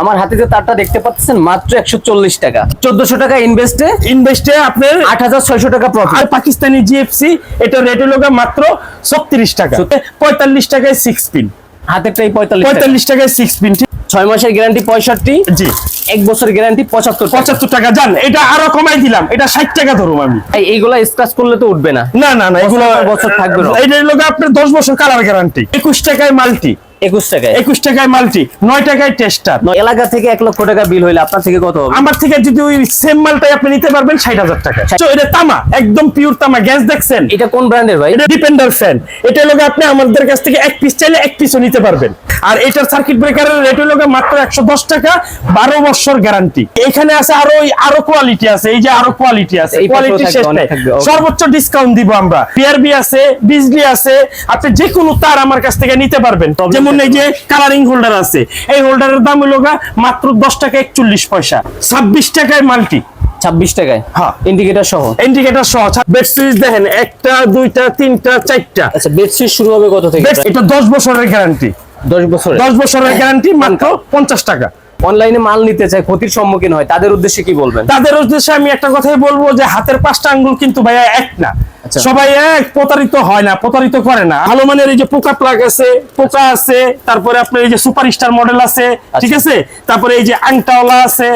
আমার হাতে যে তারটা দেখতে পাচ্ছেন মাত্র একশো চল্লিশ টাকা। চোদ্দশো টাকা ইনভেস্টে ইনভেস্টে আপনার আট হাজার ছয়শো টাকা প্রফিট আর পাকিস্তানি জিএফসি এটা রেট হলো মাত্র ছত্রিশ টাকা। পঁয়তাল্লিশ টাকায় সিক্স পিন হাতেরটাই পঁয়তাল্লিশ পঁয়তাল্লিশ টাকায় সিক্স পিন ছয় মাসের গ্যারান্টি পঁয়ষট্টি। জি। এক বছর গ্যারান্টি পঁচাত্তর পঁচাত্তর টাকা যান এটা আরও কমাই দিলাম। এটা ষাট টাকা ধরুন আমি। এই- এইগুলা স্ক্রাচ করলে তো উঠবে না। না না এগুলো বছর বছর থাকবে না। এটা হলো আপনার দশ বছর কালার গ্যারান্টি একুশ টাকায় মাল্টি একুশ টাকায়? একুশ টাকায় মাল্টি নয় টাকায় টেস্টার। এলাকা থেকে এক লক্ষ টাকা বিল হইলে আপনার থেকে কত হবে? আমার থেকে যদি ওই সেম মালটাই আপনি নিতে পারবেন ষাট হাজার টাকা। এটা তামা একদম পিওর তামা গ্যাস দেখছেন? এটা কোন ব্র্যান্ডের ভাই? এটা ডিপেন্ডার ফ্যান এটা লোক আপনি আমাদের কাছ থেকে এক পিস চাইলে এক পিসও নিতে পারবেন। আর এটার সার্কিট ব্রেকারের রেট হলো মাত্র একশো দশ টাকা বারো বছর গ্যারান্টি এখানে আছে আরও ওই আরও কোয়ালিটি আছে এই যে আরও কোয়ালিটি আছে। কোয়ালিটি থাকবে, শেষ নাই সর্বোচ্চ ডিসকাউন্ট দিব আমরা। পিআরবি আছে বিজলি আছে আপনি যে কোনো তার আমার কাছ থেকে নিতে পারবেন। যেমন এই যে কালারিং হোল্ডার আছে। এই হোল্ডারের দাম হলো মাত্র দশ টাকা একচল্লিশ পয়সা। ছাব্বিশ টাকায় মাল্টি। ছাব্বিশ টাকায়? হ্যাঁ। ইন্ডিকেটর সহ? ইন্ডিকেটর সহ। বেড সুইচ দেখেন একটা দুইটা তিনটা চারটা। আচ্ছা বেডশিট শুরু হবে কত থেকে? এটা দশ বছরের গ্যারান্টি দশ বছরে দশ বছরের গ্যারান্টি মাত্র পঞ্চাশ টাকা। অনলাইনে মাল নিতে চায় ক্ষতির সম্মুখীন হয় তাদের উদ্দেশ্যে কি বলবেন? তাদের উদ্দেশ্যে আমি একটা কথাই বলব যে হাতের পাঁচটা আঙ্গুল কিন্তু ভাইয়া এক না। আচ্ছা। সবাই এক প্রতারিত হয় না প্রতারিত করে না। ভালো মানের এই যে পোকা প্লাগ আছে পোকা আছে তারপরে আপনার এই যে সুপার স্টার মডেল আছে ঠিক আছে? তারপরে এই যে আংটাওয়ালা আছে।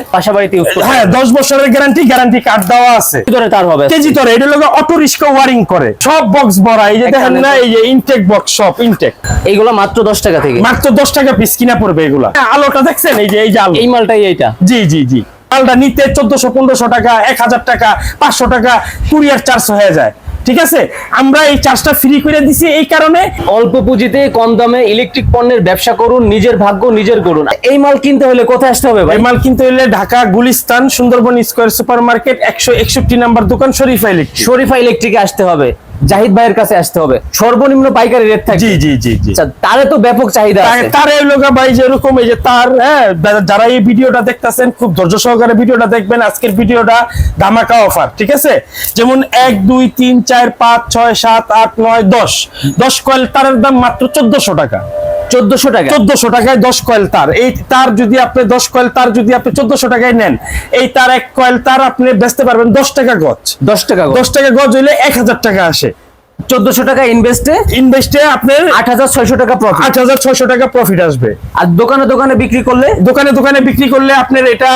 করতে হ্যাঁ দশ বছরের গ্যারান্টি গ্যারান্টি কার্ড দেওয়া আছে। ধরে তার হবে? কেজি ধরে এটা লোক অটো রিক্সা ওয়ারিং করে। সব বক্স ভরা এই যে দেখেন না এই যে ইনটেক বক্স সব। ইনটেক এইগুলো মাত্র দশ টাকা থেকে। মাত্র দশ টাকা পিস কিনা পড়বে এগুলা। হ্যাঁ, আলোটা দেখছেন? এই যে এই যে আলো। এই মালটাই এইটা। জি জি জি। মালটা নিতে চোদ্দশো পনেরোশো টাকা এক হাজার টাকা পাঁচশো টাকা কুরিয়ার চার্জ হয়ে যায়। ঠিক আছে? আমরা এই চাষটা ফ্রি করে দিছি এই কারণে। অল্প পুঁজিতে কম দামে ইলেকট্রিক পণ্যের ব্যবসা করুন নিজের ভাগ্য নিজের করুন এই মাল কিনতে হলে কোথায় আসতে হবে ভাই? এই মাল কিনতে হলে Dhaka Gulistan Sundarban square super market একশো একষট্টি নাম্বার দোকান শরীফা ইলেকট্রিক শরীফা ইলেকট্রিকে আসতে হবে। জাহিদ ভাইয়ের কাছে আসতে হবে। সর্বনিম্ন পাইকারি রেট থাকে জি জি জি জি। আচ্ছা তারে তো ব্যাপক চাহিদা আছে। তার এই লোক ভাই যেরকম এই যে তার হ্যাঁ যারা এই ভিডিওটা দেখতেছেন খুব ধৈর্য সহকারে ভিডিওটা দেখবেন। আজকের ভিডিওটা ধামাকা অফার ঠিক আছে? যেমন এক দুই তিন চার পাঁচ ছয় সাত আট নয় দশ। দশ কয়েল তারের দাম মাত্র 1400 টাকা। চোদ্দশো টাকা চোদ্দশো টাকায় দশ কয়েল তার। এই তার যদি আপনি দশ কয়েল তার যদি আপনি চোদ্দশো টাকায় নেন এই তার এক কয়েল তার আপনি বেচতে পারবেন দশ টাকা গজ। দশ টাকা দশ টাকা গজ হইলে এক হাজার টাকা আসে। চোদ্দশো টাকা ইনভেস্টে ইনভেস্টে আপনার আট হাজার ছয়শো টাকা প্রফিট আট হাজার ছয়শো টাকা প্রফিট আসবে। আর দোকানে দোকানে বিক্রি করলে? দোকানে দোকানে বিক্রি করলে আপনার এটা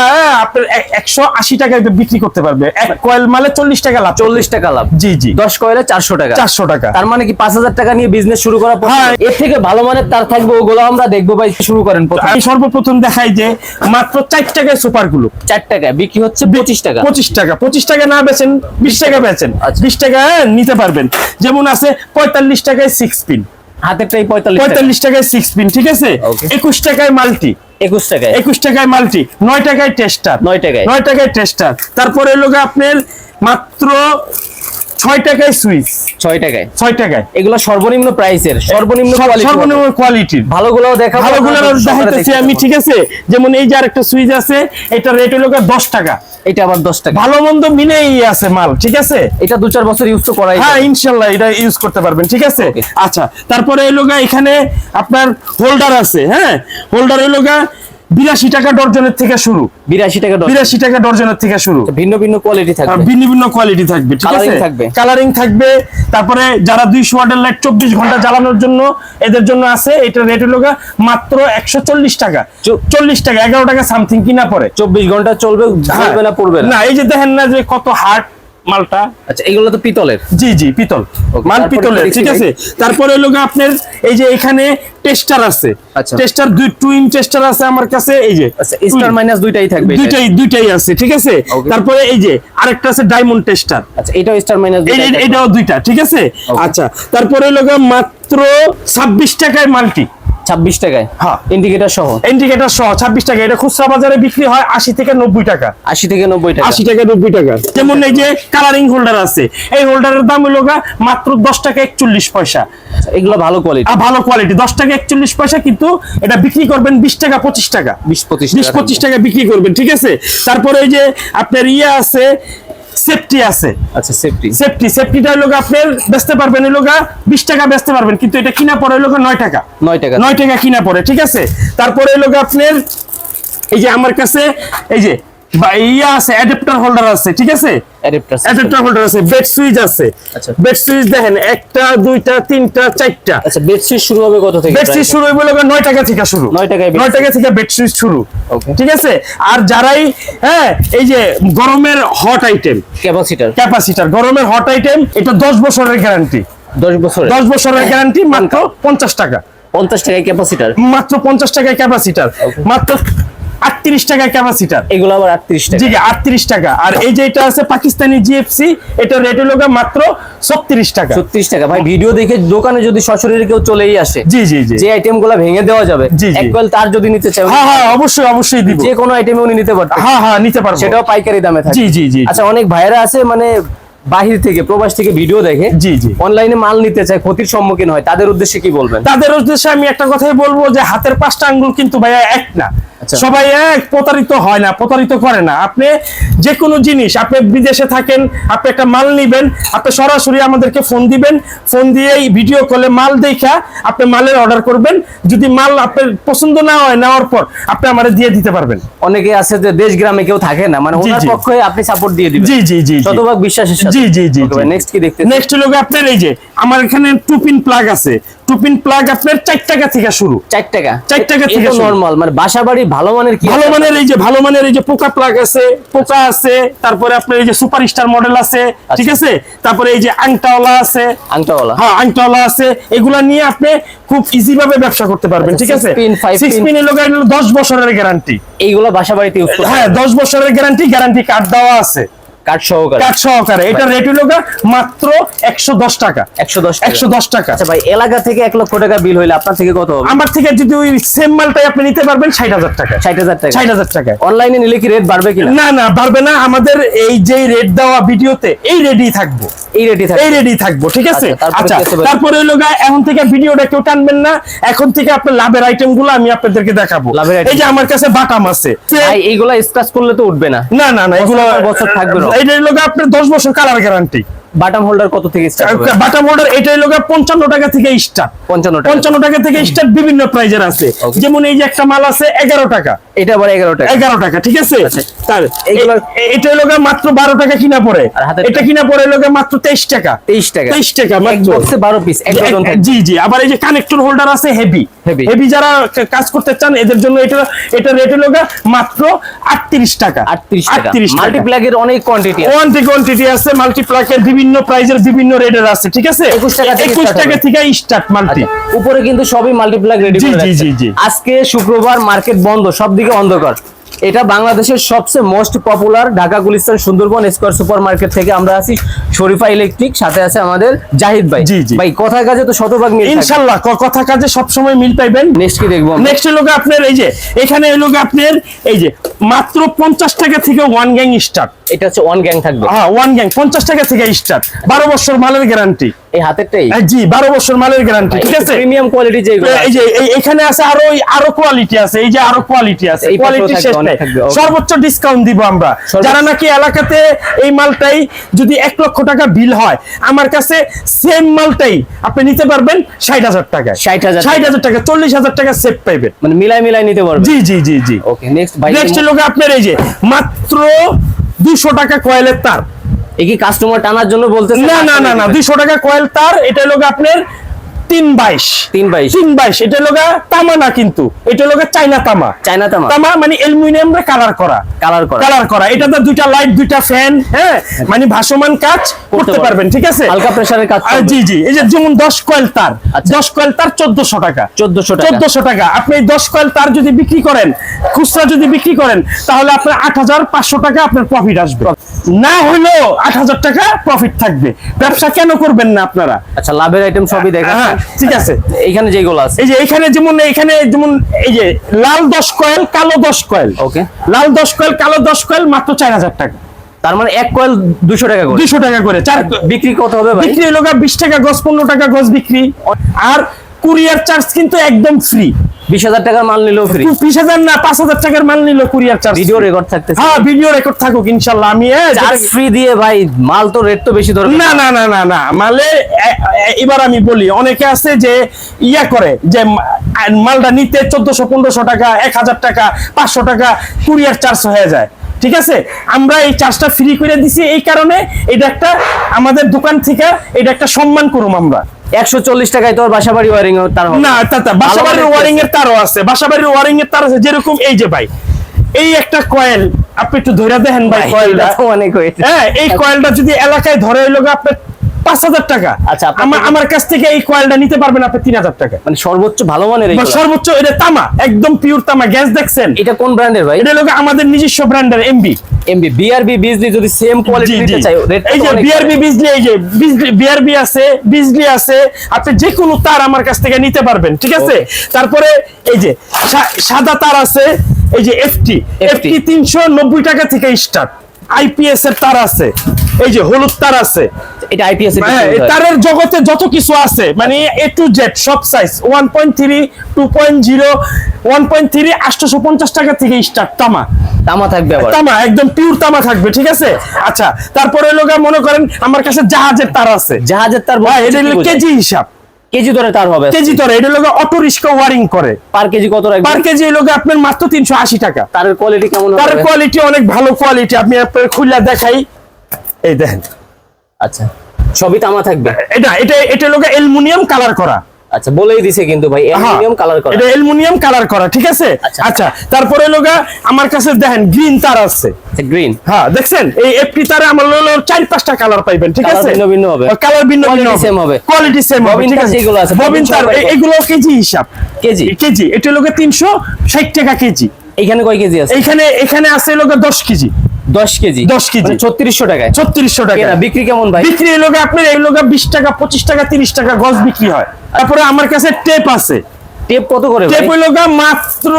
আপনার একশো আশি টাকায় বিক্রি করতে পারবে। এক কয়েল মালে চল্লিশ টাকা লাভ। চল্লিশ টাকা লাভ। জি জি। দশ কয়েলে চারশো টাকা। চারশো টাকা। তার মানে কি পাঁচ হাজার টাকা নিয়ে বিজনেস শুরু করা হ্যাঁ। এর থেকে ভালো মানের তার থাকবে ওগুলো আমরা দেখব ভাই শুরু করেন আমি সর্বপ্রথম দেখাই যে মাত্র চার টাকায় সুপারগুলো চার টাকা বিক্রি হচ্ছে পঁচিশ টাকা। পঁচিশ টাকা। পঁচিশ টাকা না বেচেন বিশ টাকা বেচেন। আচ্ছা। বিশ টাকা নিতে পারবেন। যেমন আছে পঁয়তাল্লিশ টাকায় সিক্স পিন হাতেরটাই পঁয়তাল্লিশ পঁয়তাল্লিশ টাকায় সিক্স পিন ঠিক আছে? একুশ টাকায় মাল্টি একুশ টাকায়। একুশ টাকায় মাল্টি নয় টাকায় টেস্টার নয় টাকায়। নয় টাকায় টেস্টার তারপরে লোক আপনার মাত্র ছয় টাকায় সুইচ। ছয় টাকায়। ছয় টাকায়। এগুলো সর্বনিম্ন প্রাইসের সর্বনিম্ন সর্বনিম্ন। কোয়ালিটির ভালোগুলো আপনারা সকালে দেখাইতেছি আমি ঠিক আছে? যেমন এই যে আরেকটা সুইচ আছে এটা রেট হলো দশ টাকা। এটা আবার দশ টাকা। ভালো মন্দ মিলেই আছে মাল ঠিক আছে? এটা দু চার বছর ইউজ তো করাই হ্যাঁ ইনশাআল্লাহ ইনশাল্লাহ এটা ইউজ করতে পারবেন ঠিক আছে? আচ্ছা তারপরে এই লোগা এখানে আপনার হোল্ডার আছে হ্যাঁ? হোল্ডার এই লোগা বিরাশি টাকা ডর্জনের থেকে শুরু। বিরাশি টাকা বিরাশি টাকা ডর্জনের থেকে শুরু। ভিন্ন ভিন্ন কোয়ালিটি থাকবে। ভিন্ন ভিন্ন কোয়ালিটি থাকবে ঠিক আছে? থাকবে। কালারিং থাকবে তারপরে যারা দুইশো ওয়াটের লাইট চব্বিশ ঘণ্টা জ্বালানোর জন্য এদের জন্য আছে এটা রেট হলো মাত্র একশো চল্লিশ টাকা। চল্লিশ টাকা এগারো টাকা সামথিং কিনা পড়ে চব্বিশ ঘণ্টা চলবে চলবে না পড়বে না। এই যে দেখেন না যে কত হার্ড মালটা। আচ্ছা এগুলো তো পিতলের। জি জি পিতল। মাল পিতলের ঠিক আছে? তারপরে হলো আপনার এই যে এখানে টেস্টার আছে। আচ্ছা। টেস্টার দুই টুইন টেস্টার আছে আমার কাছে এই যে। আচ্ছা স্টার মাইনাস দুইটাই থাকবে দুইটাই দুইটাই আছে ঠিক আছে? তারপরে এই যে আরেকটা আছে ডায়মন্ড টেস্টার। আচ্ছা এটাও স্টার মাইনাস এই- এটাও দুইটা ঠিক আছে? আচ্ছা তারপরে হলো মাত্র ছাব্বিশ টাকায় মাল্টি। ছাব্বিশ টাকায়। হ্যাঁ। ইন্ডিকেটর সহ। ইন্ডিকেটর সহ ছাব্বিশ টাকা। এটা খুচরা বাজারে বিক্রি হয় আশি থেকে নব্বই টাকা। আশি থেকে নব্বই টাকা। আশি টাকা নব্বই টাকা। যেমন এই যে কালারিং হোল্ডার আছে এই হোল্ডারের দাম হলো মাত্র দশ টাকা একচল্লিশ পয়সা। আচ্ছা, এগুলো ভালো কোয়ালিটি আর ভালো কোয়ালিটি দশ টাকা একচল্লিশ পয়সা কিন্তু এটা বিক্রি করবেন বিশ টাকা পঁচিশ টাকা। বিশ পঁচিশ বিশ পঁচিশ টাকা বিক্রি করবেন ঠিক আছে? তারপরে এই যে আপনার ইয়ে আছে সেফটি আছে। আচ্ছা সেফটি সেফটি সেফটিটা হলো গা আপনার বেচতে পারবেন হলো গা বিশ টাকা বেচতে পারবেন কিন্তু এটা কিনা পড়ে হলো গা নয় টাকা। নয় টাকা। নয় টাকা কিনা পড়ে ঠিক আছে? তারপরে হলো গা আপনার এই যে আমার কাছে এই যে ইয়া আছে অ্যাডাপ্টার হোল্ডার আছে ঠিক আছে? অ্যাডাপ্টার হোল্ডার আছে বেড সুইচ আছে। আচ্ছা। বেড সুইচ দেখেন একটা দুইটা তিনটা চারটা। আচ্ছা বেডশিট শুরু হবে কত থেকে বেড সুইচ শুরু লাগে নয় টাকা থেকে শুরু। 9 টাকায় bed নয় টাকা থেকে বেড সুইচ শুরু. ঠিক আছে? আর যারাই হ্যাঁ এই যে গরমের হট আইটেম ক্যাপাসিটার ক্যাপাসিটার গরমের হট আইটেম এটা দশ বছরের গ্যারান্টি 10 বছর দশ বছরের গ্যারান্টি মাত্র পঞ্চাশ টাকা। 50 টাকায় ক্যাপাসিটার মাত্র পঞ্চাশ টাকায় ক্যাপাসিটার মাত্র আটত্রিশ টাকায় ক্যাপাসিটার এগুলো আবার 38 টাকা। জি আটত্রিশ টাকা। আর এই যে এটা আছে পাকিস্তানি জিএফসি এটা রেট হলো মাত্র ছত্রিশ টাকা। 36 টাকা। ভাই ভিডিও দেখে দোকানে যদি সশরীরে কেউ চলেই আসে জি জি জি। যে আইটেমগুলো ভেঙে দেওয়া যাবে জি, জি। এক কয়েল তার যদি নিতে চায় হ্যাঁ হ্যাঁ অবশ্যই অবশ্যই দিব। যে কোনো আইটেমে উনি নিতে পারতেন হ্যাঁ হ্যাঁ নিতে পারব। সেটাও পাইকারি দামে থাকে। জি জি জি। আচ্ছা অনেক ভাইরা আছে মানে বাহির থেকে প্রবাস থেকে ভিডিও দেখে জি জি। অনলাইনে মাল নিতে চায় ক্ষতির সম্মুখীন হয় তাদের উদ্দেশ্যে কি বলবেন? তাদের উদ্দেশ্যে আমি একটা কথাই বলব যে হাতের পাঁচটা আঙ্গুল কিন্তু ভাইয়া এক না। সবাই এক প্রতারিত হয় না প্রতারিত করে না। আপনি যে কোনো জিনিস আপনি বিদেশে থাকেন আপনি একটা মাল নিবেন আপনি সরাসরি আমাদেরকে ফোন দিবেন ফোন দিয়ে ভিডিও কলে মাল দেখা আপনি মালের অর্ডার করবেন। যদি মাল আপনার পছন্দ না হয় নেওয়ার পর আপনি আমাদের দিয়ে দিতে পারবেন। অনেকে আছে যে দেশ গ্রামে কেউ থাকে না মানে ওনার। পক্ষে আপনি সাপোর্ট দিয়ে দিবেন। জি জি জি। শতভাগ বিশ্বাসের সাথে। জি জি জি নেক্সট কি দেখতে নেক্সট লোক আপনার এই যে আমার এখানে টুপিন প্লাগ আছে। টুপিন প্লাগ আপনার চার টাকা থেকে শুরু। চার টাকা। চার টাকা থেকে নরমাল মানে বাসা ভালো মানের কি ভালো মানের এই যে ভালো মানের এই যে পোকা প্লাগ আছে পোকা আছে তারপরে আপনার এই যে সুপার স্টার মডেল আছে ঠিক আছে? তারপরে এই যে আংটাওয়ালা আছে। আংটাওয়ালা। হ্যাঁ আংটাওয়ালা আছে। এগুলা নিয়ে আপনি খুব ইজি ভাবে ব্যবসা করতে পারবেন আচ্ছা, ঠিক আছে। দশ বছরের গ্যারান্টি এইগুলো বাসা বাড়িতে ইউজ হ্যাঁ দশ বছরের গ্যারান্টি গ্যারান্টি কার্ড দেওয়া আছে। কাঠ সহকারে। কার্ড সহকারে। এটা রেট হলো মাত্র একশো দশ টাকা। 110 টাকা। একশো দশ টাকা। আচ্ছা ভাই এলাকা থেকে এক লক্ষ টাকা বিল হইলে আপনার থেকে কত হবে? আমার থেকে যদি ওই সেম মালটাই আপনি নিতে পারবেন ষাট হাজার টাকা। ষাট হাজার টাকা। ষাট হাজার টাকায় অনলাইনে নিলে কি রেট বাড়বে কিনা? না না পারবে না। আমাদের এই যে রেট দেওয়া ভিডিওতে এই রেডি থাকব। এই রেটই থাকে এই রেডি থাকব ঠিক আছে? আচ্ছা, তারপরে আচ্ছা আছে ভাই? তারপরে হলো এখন থেকে ভিডিওটা কেউ টানবেন না। এখন থেকে আপনার লাভের আইটেমগুলো আমি আপনাদেরকে দেখাবো। লাভের এই যে আমার কাছে বাটাম আছে। ভাই এইগুলা স্ক্র্যাচ করলে তো উঠবে না। না না না এগুলো বছর থাকবে না। এটা গা আপনার দশ বছর কালার গ্যারান্টি বাটাম হোল্ডার কত থেকে স্টার্ট বাটাম অর্ডার এটা হলো গা পঞ্চান্ন টাকা থেকে স্টার্ট 55 টাকা। পঞ্চান্ন টাকা থেকে স্টার্ট বিভিন্ন প্রাইজের আছে। যেমন এই যে একটা মাল আছে এগারো টাকা। এটা আবার 11 টাকা। এগারো টাকা ঠিক আছে? আচ্ছা। তার এইগুলার- এ- এটা মাত্র বারো টাকা কিনা পড়ে। এটা কিনা পড়ে গা মাত্র তেইশ টাকা। 23 টাকা। তেইশ টাকা মাত্র। বক্সে 12 পিস এক ডজন জি জি। আবার এই যে কানেক্টর হোল্ডার আছে হেভি। হেভি যারা কাজ করতে চান এদের জন্য এটা এটা রেট গা মাত্র আটত্রিশ টাকা। 38 টাকা। 38 টাকা। মাল্টিপ্লাগের অনেক কোয়ান্টিটি আছে। কোয়ান্টি কোয়ান্টিটি আছে মাল্টিপ্লাকের বিভিন্ন প্রাইজের বিভিন্ন রেটের আছে ঠিক আছে? 21 টাকা থেকে একুশ start টাকা থেকে স্টার্ট মাল্টি। উপরে কিন্তু সবই মাল্টিপ্লাগ রেডি করে জি, জি, জি। আজকে শুক্রবার মার্কেট বন্ধ সবদিকে অন্ধকার। এটা বাংলাদেশের সবচেয়ে most popular Dhaka Gulistan Sundarban square super market থেকে আমরা আছি। শরীফা ইলেকট্রিক সাথে আছে আমাদের জাহিদ ভাই। ভাই কথার কাজে তো শতভাগ মিল ইনশাল্লাহ ক- কথা কাজে সবসময় মিল পাইবেন। নেক্সট কি দেখব নেক্সট লোক আপনার এই যে এখানে এই লোক আপনার এই যে মাত্র পঞ্চাশ টাকা থেকে ওয়ান গ্যাং স্টার্ট এটা হচ্ছে ওয়ান গ্যাং থাকবে। হ্যাঁ ওয়ান গ্যাং পঞ্চাশ টাকা থেকে স্টার্ট বারো বছর মালের গ্যারান্টি এই হাতেরটাই? জি বারো বছর মালের গ্যারান্টি ঠিক আছে? প্রিমিয়াম কোয়ালিটি যেগুলো এই যে এখানে আছে আরও কোয়ালিটি আছে এই যে আরও কোয়ালিটি আছে। কোয়ালিটি শেষ নাই। সর্বোচ্চ ডিসকাউন্ট দিব আমরা। যারা নাকি এলাকাতে এই মালটাই যদি এক লক্ষ টাকা বিল হয় আমার কাছে সেম মালটাই আপনি নিতে পারবেন ষাট হাজার টাকা 60,000 ষাট হাজার টাকা চল্লিশ হাজার টাকা সেভ পাইবেন। মানে মিলাই মিলাই নিতে পারবেন। জি জি জি জি। ওকে নেক্সট ভাই নেক্সট লোক আপনার এই যে মাত্র দুশো টাকা কয়েলের তার। এই কি কাস্টমার টানার জন্য বলতে না না না না দুশো টাকা কয়েল তার এটা লোক আপনার তিন বাইশ। তিন বাইশ। তিন বাইশ এটা লোক তামা না কিন্তু এটা লোক চাইনা তামা। চায়না তামা। তামা মানে অ্যালুমিনিয়াম কালার করা। কালার করা। কালার করা। এটা দুইটা লাইট দুইটা ফ্যান হ্যাঁ? মানে ভাসমান কাজ করতে পারবেন ঠিক আছে? হালকা প্রেসারের কাজ জি জি এই যে যেমন দশ কয়েল তার আচ্ছা। দশ কয়েল তার চোদ্দশো টাকা। 1400 টাকা। চোদ্দশো টাকা। আপনি এই দশ কয়েল তার যদি বিক্রি করেন খুচরা যদি বিক্রি করেন তাহলে আপনার আট হাজার পাঁচশো টাকা আপনার প্রফিট আসবে। না হলেও আট হাজার টাকা প্রফিট থাকবে। ব্যবসা কেন করবেন না আপনারা? আচ্ছা লাভের আইটেম সবই দেখা হ্যাঁ ঠিক আছে। এইখানে যেগুলো আছে। এই যে এখানে যেমন এখানে যেমন এই যে লাল দশ কয়েল কালো দশ কয়েল। ওকে লাল দশ কয়েল কালো দশ কয়েল মাত্র চার হাজার টাকা। তার মানে এক কয়েল দুশো টাকা করে। দুইশো টাকা করে। চার বিক্রি কত হবে ভাই? বিক্রি হলো বিশ টাকা গজ পনেরো টাকা গজ বিক্রি। আর কুরিয়ার চার্জ কিন্তু একদম ফ্রি বিশ হাজার টাকার মাল নিলেও ফ্রি বিশ হাজার না পাঁচ হাজার টাকার মাল নিল কুরিয়ার চার্জ ভিডিও রেকর্ড থাকতে হ্যাঁ ভিডিও রেকর্ড থাকুক ইনশাল্লাহ। আমি চার্জ ফ্রি দিয়ে ভাই মাল তো রেট তো বেশি ধরবে। না না না না না মালে এবার আমি বলি অনেকে আছে যে ইয়া করে যে মালটা নিতে চোদ্দশো পনেরোশো টাকা এক হাজার টাকা পাঁচশো টাকা কুরিয়ার চার্জ হয়ে যায়। ঠিক আছে? আমরা এই চার্জটা ফ্রি করে দিছি এই কারণে এটা একটা আমাদের দোকান থেকে এটা একটা সম্মান করুম আমরা। একশো চল্লিশ টাকায় তোর বাসা বাড়ি ওয়ারিং তার না তা বাসাবাড়ির ওয়ারিং এর তারও আছে বাসাবাড়ির ওয়ারিং এর তার আছে যেরকম এই যে ভাই এই একটা কয়েল আপনি একটু ধরে দেখেন ভাই কয়েলটা অনেক হয়েছে। হ্যাঁ এই কয়েলটা যদি এলাকায় ধরে হইল গিয়ে আপনার পাঁচ হাজার টাকা। আচ্ছা, আমার আমার কাছ থেকে এই কয়েলটা নিতে পারবেন আপনি তিন হাজার টাকা। মানে সর্বোচ্চ ভালো মানের সর্বোচ্চ এটা তামা একদম পিওর তামা গ্যাস দেখছেন? এটা কোন ব্র্যান্ডের ভাই? এটা লোক আমাদের নিজস্ব ব্র্যান্ডের এমবি এমবি বিআরবি বিজলি যদি সেম কোয়ালিটি নিতে। চাই এই যে বিআরবি বিজলি এই যে বিআরবি আছে বিজলি আছে আপনি যে কোনো তার আমার কাছ থেকে নিতে পারবেন ঠিক আছে? তারপরে এই যে সাদা তার আছে এই যে এফটি এফটি তিনশো নব্বই টাকা থেকে স্টার্ট আইপিএস এর তার আছে এই যে হলুদ তার আছে এটা আইপিএস। তারের জগতে যত কিছু আছে মানে এ টু জেড সব size one point three two point zero one point three আটশোশো পঞ্চাশ টাকা থেকে স্টার্ট তামা। তামা থাকবে আবার। তামা একদম পিওর তামা থাকবে ঠিক আছে? আচ্ছা তারপরে লোক মনে করেন আমার কাছে জাহাজের তার আছে। জাহাজের তার ভাই এটা কেজি হিসাব। কেজি ধরে তার হবে কেজি ধরে এটা লোক অটো রিক্সা ওয়ারিং করে। পার কেজি কত পার কেজি লোক আপনার মাত্র তিনশো আশি টাকা। তার কোয়ালিটি কেমন তার কোয়ালিটি অনেক ভালো কোয়ালিটি আপনি আপনার খুললা দেখাই। এই দেখেন আচ্ছা সবই তামা থাকবে? এটা এটা এটা লোক অ্যালুমিনিয়াম কালার করা। আচ্ছা বলেই দিছে কিন্তু ভাই অ্যালুমিনিয়াম কালার করা। এটা অ্যালুমিনিয়াম কালার করা ঠিক আছে? আচ্ছা। আচ্ছা তারপরে লোকা আমার কাছে দেখেন গ্রিন তার আছে। গ্রিন। হ্যাঁ দেখছেন? এই এফটি তারে আমার হলো চার পাঁচটা কালার পাইবেন ঠিক আছে? ভিন্ন ভিন্ন হবে। কালার ভিন্ন ভিন্ন same হবে। কোয়ালিটি সেম হবে ঠিক আছে? যেগুলো আছে, ববিন তার। এগুলো কেজি হিসাব। কেজি? কেজি এটা লোকে তিনশো ষাট টাকা কেজি। এখানে কয় কেজি আছে? এখানে এখানে আছে লোকে দশ কেজি। দশ কেজি। 10 কেজি। ছত্রিশশো টাকায়। ছত্রিশশো টাকা বিক্রি কেমন ভাই? বিক্রি এই লোকে আপনার এই লোকে বিশ টাকা পঁচিশ টাকা তিরিশ টাকা গজ বিক্রি হয়। তারপরে আমার কাছে টেপ আছে। টেপ কত করে টেপ হইল মাত্র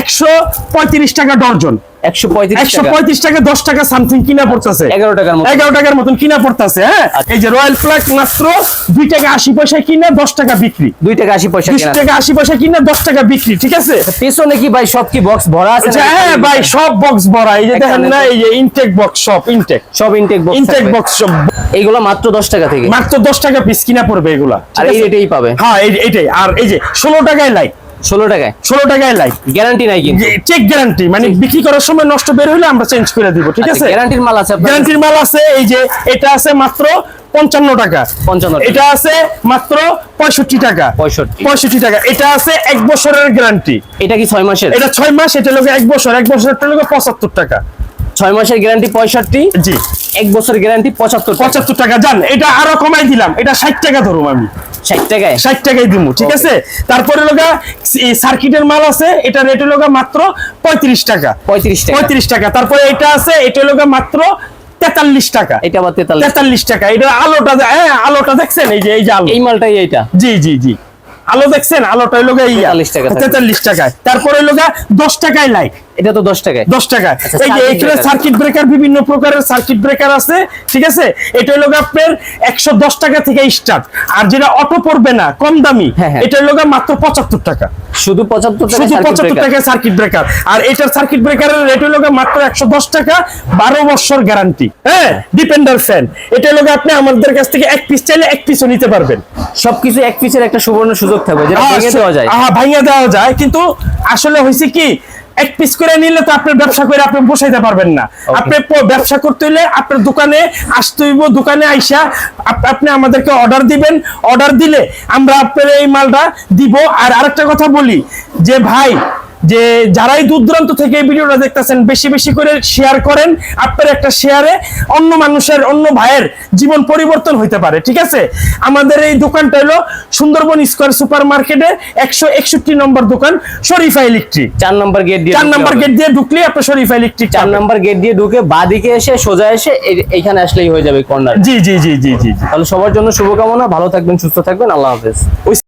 একশো পঁয়ত্রিশ টাকা ডর্জন একশো পঁয়ত্রিশ একশো টাকা পঁয়ত্রিশ টাকা দশ টাকা সামথিং কিনা পড়তেছে। 11 টাকার মতো। এগারো টাকার মতন কিনা পড়তেছে হ্যাঁ? আচ্ছা। এই যে রয়্যাল ফ্ল্যাগ মাত্র দুই টাকা আশি পয়সা কিনা টাকা বিক্রি। টাকা পয়সা টাকা পয়সা কিনা টাকা বিক্রি ঠিক আছে? পেছনে কি ভাই সব কি বক্স ভরা আছে আচ্ছা, হ্যাঁ ভাই সব বক্স ভরা। এই যে দেখেন না এই যে ইনটেক বক্স সব ইনটেক সব ইনটেক বক্স ইনটেক বক্স সব এইগুলো মাত্র দশ টাকা থেকে। মাত্র দশ টাকা পিস কিনা পড়বে এগুলা আর এই রেটেই পাবে। হ্যাঁ এইটাই আর এই যে ষোলো টাকায় লাইট ষোলো টাকায়। ষোলো টাকায় লাইট গ্যারান্টি নাই কিন্তু। চেক গ্যারান্টি মানে বিক্রি করার সময় নষ্ট বের হলে আমরা চেঞ্জ করে দিব ঠিক আছে? গ্যারান্টির মাল আছে গ্যারান্টির মাল আছে এই যে এটা আছে মাত্র পঞ্চান্ন টাকা। 55 টাকা। এটা আছে মাত্র পঁয়ষট্টি টাকা। 65 পঁয়ষট্টি টাকা। এটা আছে এক বছরের গ্যারান্টি এটা কি ছয় মাসের? এটা ছয় মাস এটা লোক এক বছর। এক বছরটা লোক পঁচাত্তর টাকা। ছয় মাসের গ্যারান্টি পঁয়ষট্টি? জি। এক বছর গ্যারান্টি পঁচাত্তর পঁচাত্তর টাকা। যান এটা আরও কমাই দিলাম। এটা ষাট টাকা ধরুম আমি। ষাট টাকায়। ষাট টাকাই দিব ঠিক আছে? তারপরে লগা সার্কিটের মাল আছে এটা রেট লগা মাত্র পঁয়ত্রিশ টাকা। পঁয়ত্রিশ টাকা। পঁয়ত্রিশ টাকা। তারপরে এটা আছে এটা লগা মাত্র তেতাল্লিশ টাকা। এটা আবার তেতাল্লিশ। টাকা। এটা আলোটা হ্যাঁ আলোটা দেখছেন? এই যে এই যে এই মালটাই এইটা। জি জি জি। আলো দেখছেন? আলোটা লোকা 43 টাকা থাকে। তেতাল্লিশ টাকায়। তারপরে লোকা দশ টাকায় লাইট এটা তো দশ টাকায়। দশ টাকা আচ্ছা, এই যে এখানে সার্কিট ব্রেকার বিভিন্ন প্রকারের সার্কিট ব্রেকার আছে ঠিক আছে? এটা হলো আপনার একশো দশ টাকা থেকে স্টার্ট আর যেটা অটো পড়বে না কম দামি হ্যাঁ, হ্যাঁ। এটা হলো মাত্র পঁচাত্তর টাকা। শুধু পঁচাত্তর টাকা শুধু circuit পঁচাত্তর breaker। টাকা সার্কিট ব্রেকার আর এটার সার্কিট ব্রেকারের রেট হলো মাত্র একশো দশ টাকা বারো বছর গ্যারান্টি হ্যাঁ? ডিপেন্ডার ফ্যান এটা হলো আপনি আমাদের কাছ থেকে এক পিস চাইলে এক পিসও নিতে পারবেন। সবকিছু এক পিসের একটা সুবর্ণ সুযোগ থাকবে যেটা ভেঙে দেওয়া যায়। হ্যাঁ দেওয়া যায়। কিন্তু আসলে হইছে কি এক পিস করে নিলে তো আপনার ব্যবসা করে আপনি বসাইতে পারবেন না। আপনি ব্যবসা করতে হলে আপনার দোকানে আসতে হইব দোকানে আইসা আপ- আপনি আমাদেরকে অর্ডার দিবেন। অর্ডার দিলে আমরা আপনার এই মালটা দিব। আর আরেকটা কথা বলি যে ভাই যে যারাই দূর দূরান্ত থেকে এই ভিডিওটা দেখতেছেন বেশি বেশি করে শেয়ার করেন আপনার একটা শেয়ারে অন্য মানুষের অন্য ভাইয়ের জীবন পরিবর্তন হইতে পারে ঠিক আছে? আমাদের এই দোকানটা হলো সুন্দরবন স্কোয়ার সুপার মার্কেটে একশো একষট্টি নম্বর দোকান শরীফা ইলেকট্রিক। চার নম্বর গেট দিয়ে চার নম্বর গেট দিয়ে ঢুকলে আপনার শরীফা ইলেকট্রিক চার নম্বর গেট দিয়ে ঢুকে বা দিকে এসে সোজা এসে এই- এইখানে আসলেই হয়ে যাবে কর্নার জি জি জি জি জি। তাহলে সবার জন্য শুভকামনা ভালো থাকবেন সুস্থ থাকবেন আল্লাহ হাফেজ।